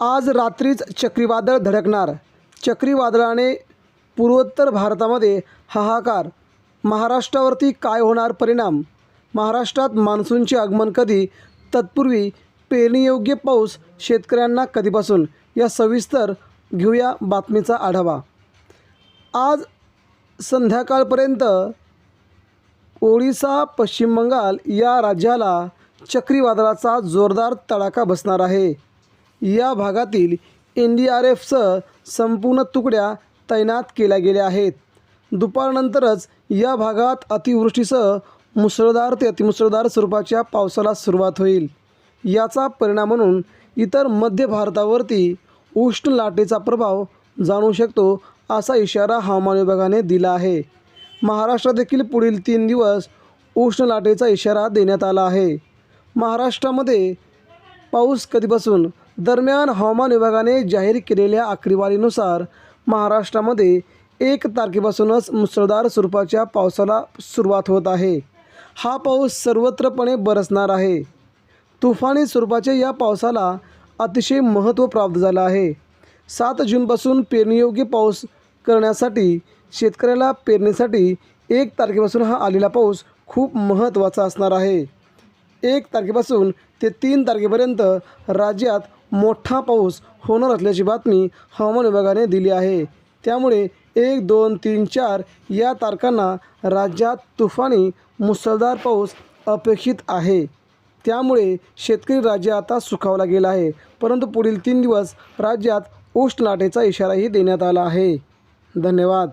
आज रात्रीच चक्रीवादळ धडकणार. चक्रीवादळाने पूर्वोत्तर भारतामध्ये हाहाकार. महाराष्ट्रावरती काय होणार परिणाम? महाराष्ट्रात मान्सूनचे आगमन कधी? तत्पूर्वी पेरणीयोग्य पाऊस शेतकऱ्यांना कधीपासून? या सविस्तर घेऊया बातमीचा आढावा. आज संध्याकाळपर्यंत ओडिसा पश्चिम बंगाल या राज्याला चक्रीवादळाचा जोरदार तडाखा बसणार आहे. या भागातील एन डी आर एफसह संपूर्ण तुकड्या तैनात केल्या गेल्या आहेत. दुपारनंतरच या भागात अतिवृष्टीसह मुसळधार ते अतिमुसळधार स्वरूपाच्या पावसाला सुरुवात होईल. याचा परिणाम म्हणून इतर मध्य भारतावरती उष्ण लाटेचा प्रभाव जाणू शकतो असा इशारा हवामान विभागाने दिला आहे. महाराष्ट्रात देखील पुढील तीन दिवस उष्ण लाटेचा इशारा देण्यात आला आहे. महाराष्ट्रामध्ये पाऊस कधीपासून दरम्यान हवामान विभागाने जाहीर केलेल्या आकडेवारीनुसार महाराष्ट्रामध्ये एक तारखेपासूनच मुसळधार स्वरूपाच्या पावसाला सुरुवात होत आहे. हा पाऊस सर्वत्रपणे बरसणार आहे. तुफानी स्वरूपाच्या या पावसाला अतिशय महत्त्व प्राप्त झालं आहे. सात जूनपासून पेरणीयोग्य पाऊस करण्यासाठी शेतकऱ्याला पेरणीसाठी एक तारखेपासून हा आलेला पाऊस खूप महत्त्वाचा असणार आहे. एक तारखेपासून ते तीन तारखेपर्यंत राज्यात मोठा पाऊस होणार असल्याची बातमी हवामान विभागाने दिली आहे. त्यामुळे एक दोन तीन चार या तारखांना राज्यात तुफानी मुसळधार पाऊस अपेक्षित आहे. त्यामुळे शेतकरी राज्य आता सुखावला गेला आहे. परंतु पुढील तीन दिवस राज्यात उष्ण लाटेचा इशाराही देण्यात आला आहे. धन्यवाद.